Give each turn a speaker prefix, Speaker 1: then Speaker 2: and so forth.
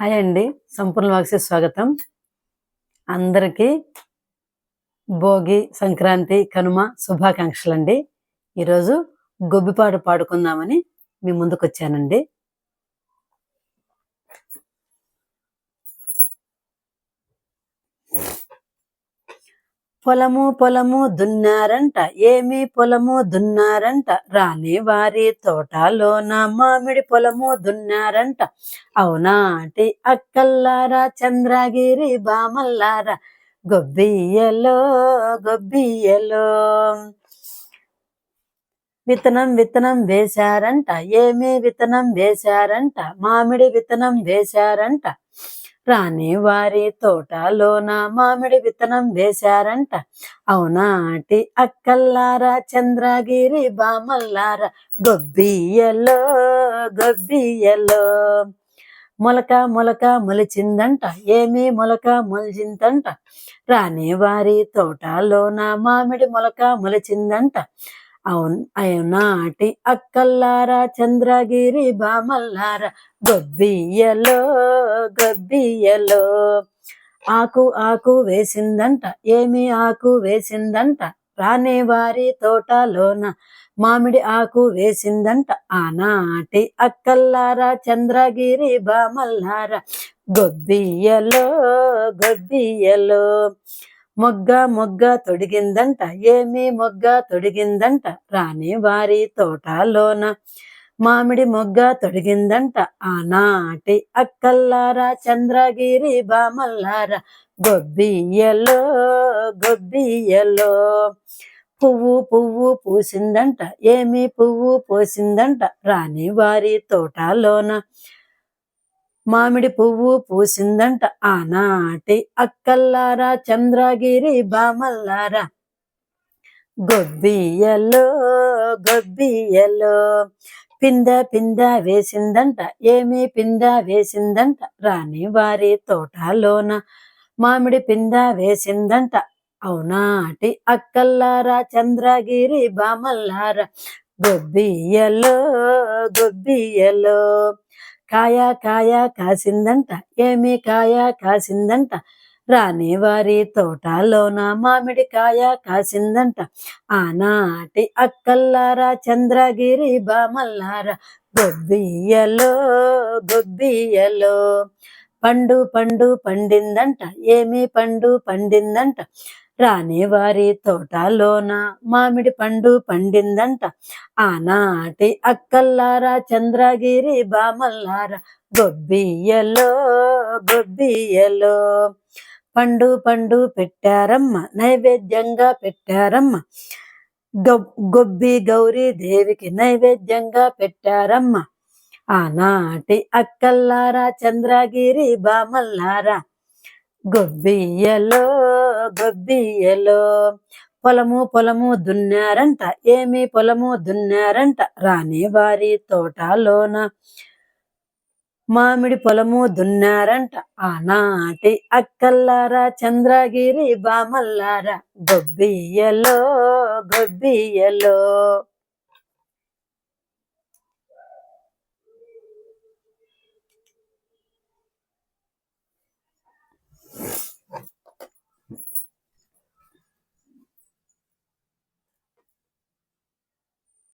Speaker 1: Hi అండి. సంపూర్ణ వాక్సి స్వాగతం. అందరికీ భోగి సంక్రాంతి కనుమ శుభాకాంక్షలు అండి ఈరోజు గొబ్బిపాట పాడుకుందామని మీ ముందుకు వచ్చానండి పొలము పొలము దున్నారంట ఏమి పొలము దున్నారంట రాని వారి తోటలోన మామిడి పొలము దున్నారంట. అవునాటి అక్కల్లారా చంద్రగిరి బామల్లారా గొబ్బియ్యలో గొబ్బియ్యలో. విత్తనం విత్తనం వేశారంట ఏమి విత్తనం వేశారంట మామిడి విత్తనం వేశారంట. రాని వారి తోటలోన మామిడి విత్తనం వేశారంట. అవునాటి అక్కల్లారా చంద్రగిరి బామల్లారా గొబ్బియలో గొబ్బియలో మొలక మొలక మొలిచిందంట ఏమి మొలక మొలిచిందంట. రాని వారి తోటలోన మామిడి మొలక మొలిచిందంట. అవును. అవునాటి అక్కల్లారా చంద్రగిరి బామల్లారా గొబ్బియలో గొబ్బియలో ఆకు ఆకు వేసిందంట ఏమి ఆకు వేసిందంట రానే వారి తోటలోన మామిడి ఆకు వేసిందంట. ఆనాటి అక్కల్లారా చంద్రగిరి బామల్లారా గొబ్బియలో గొబ్బియలో మొగ్గ మొగ్గ తొడిగిందంట ఏమి మొగ్గ తొడిగిందంట రాని వారి తోటలోన. మామిడి మొగ్గ తొడిగిందంట ఆనాటి అక్కల్లారా చంద్రగిరి బామల్లారా. గొబ్బియ్యలో గొబ్బియ్యలో. పువ్వు పువ్వు పూసిందంట ఏమి పువ్వు పోసిందంట రాని వారి తోటలోన. మామిడి పువ్వు పూసిందంట ఆనాటి అక్కల్లారా చంద్రగిరి బామల్లారా. గొబ్బియలో గొబ్బియలో పింద పింద వేసిందంట ఏమి పింద వేసిందంట. రాని వారి తోటలోన మామిడి పింద వేసిందంట అవునాటి అక్కల్లారా చంద్రగిరి బామల్లారా. గొబ్బియలో గొబ్బియలో కాయ కాయ కాసిందంట ఏమి కాయ కాసిందంట? రాని వారి తోటలోన మామిడి కాయ కాసిందంట? ఆనాటి అక్కల్లారా చంద్రగిరి బామల్లారా? గొబ్బియ్యలో గొబ్బియలో పండు పండు పండిందంట ఏమి పండు పండిందంట? రాని వారి తోటలోన మామిడి పండు పండిందంట. ఆనాటి అక్కల్లారా చంద్రగిరి బామల్లారా గొబ్బియ్యలో గొబ్బియ్యలో. పండు పండు పెట్టారమ్మ నైవేద్యంగా పెట్టారమ్మ. గొబ్బి గౌరీ దేవికి నైవేద్యంగా పెట్టారమ్మ. ఆనాటి అక్కల్లారా చంద్రగిరి బామల్లారా గొబ్బియ్యలో గొబ్బియ్యలో? పొలము పొలము దున్నారంట ఏమి పొలము దున్నారంట? రాని వారి తోటలోన మామిడి పొలము దున్నారంట ఆనాటి అక్కల్లారా? చంద్రగిరి బామల్లారా? గొబ్బియలో గొబ్బియలో